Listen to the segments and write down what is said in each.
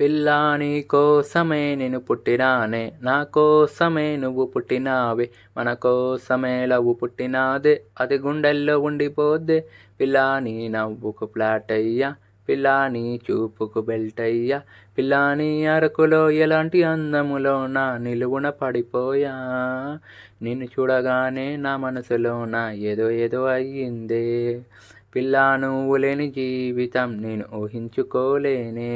పిల్లా నీ కోసమే నేను పుట్టినానే నా కోసమే నువ్వు పుట్టినావే మన కోసమే లవ్వు పుట్టినాదే అది గుండెల్లో ఉండిపోద్దే. పిల్లా నీ నవ్వుకు ఫ్లాట్ అయ్యా పిల్లా నీ చూపుకు బెల్ట్ అయ్యా పిల్లా నీ అరకులో ఎలాంటి అందములో నా నిలువున పడిపోయా. నిన్ను చూడగానే నా మనసులోన ఏదో ఏదో అయ్యిందే. పిల్లా నువ్వు లేని జీవితం నేను ఊహించుకోలేనే.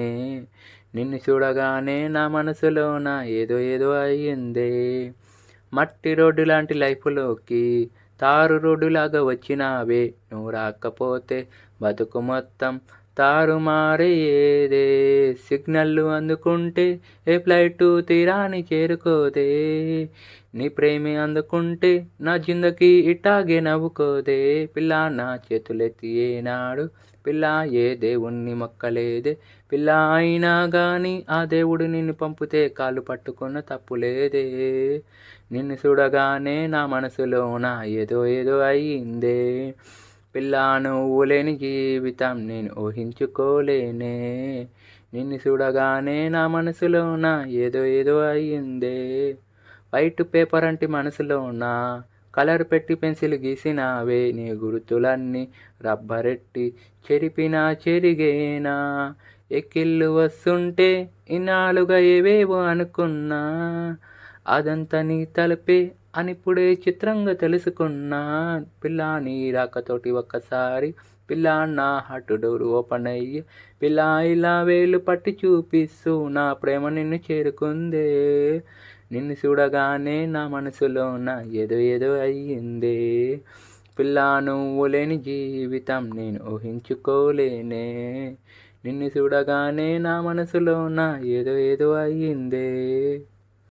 నిన్ను చూడగానే నా మనసులోన ఏదో ఏదో అయ్యిందే. మట్టి రోడ్డు లాంటి లైఫ్లోకి తారు రోడ్డులాగా వచ్చినావే. నువ్వు రాకపోతే బతుకు మొత్తం తారుమారయ్యేదే సిగ్నల్లు అందుకుంటే ఏ ఫ్లైటు తీరాన్ని చేరుకోదే నీ ప్రేమి అందుకుంటే నా జిందకి ఇట్టాగే నవ్వుకోదే. పిల్ల నా చేతులెత్తి ఏనాడు పిల్ల ఏ దేవుణ్ణి మొక్కలేదే? పిల్ల అయినా కానీ ఆ దేవుడు నిన్ను పంపితే కాళ్ళు పట్టుకున్న తప్పులేదే. నిన్ను చూడగానే నా మనసులోన ఏదో ఏదో అయ్యిందే. పిల్లా నువ్వు లేని జీవితం నేను ఊహించుకోలేనే. నిన్ను చూడగానే నా మనసులోన ఏదో ఏదో అయ్యిందే. వైట్ పేపర్ అంటే మనసులోన కలర్ పెట్టి పెన్సిల్ గీసినావే. నీ గుర్తులన్నీ రబ్బరెట్టి చెరిపినా చెరిగేనా. ఎక్కిళ్ళు వస్తుంటే ఇన్నాళ్ళుగా ఏవేవో అనుకున్నా. అదంతా నీ తలపే అని ఇప్పుడే చిత్రంగా తెలుసుకున్నా. పిల్ల నీ రాకతోటి ఒక్కసారి. పిల్ల నా హార్ట్ డోర్ ఓపెన్ అయ్యి. పిల్ల ఇలా వేలు పట్టి చూపిస్తూ నా ప్రేమ నిన్ను చేరుకుందే. నిన్ను చూడగానే నా మనసులోన ఏదో ఏదో అయ్యిందే. పిల్ల నువ్వు లేని జీవితం నేను ఊహించుకోలేనే. నిన్ను చూడగానే నా మనసులోన ఏదో ఏదో అయ్యిందే.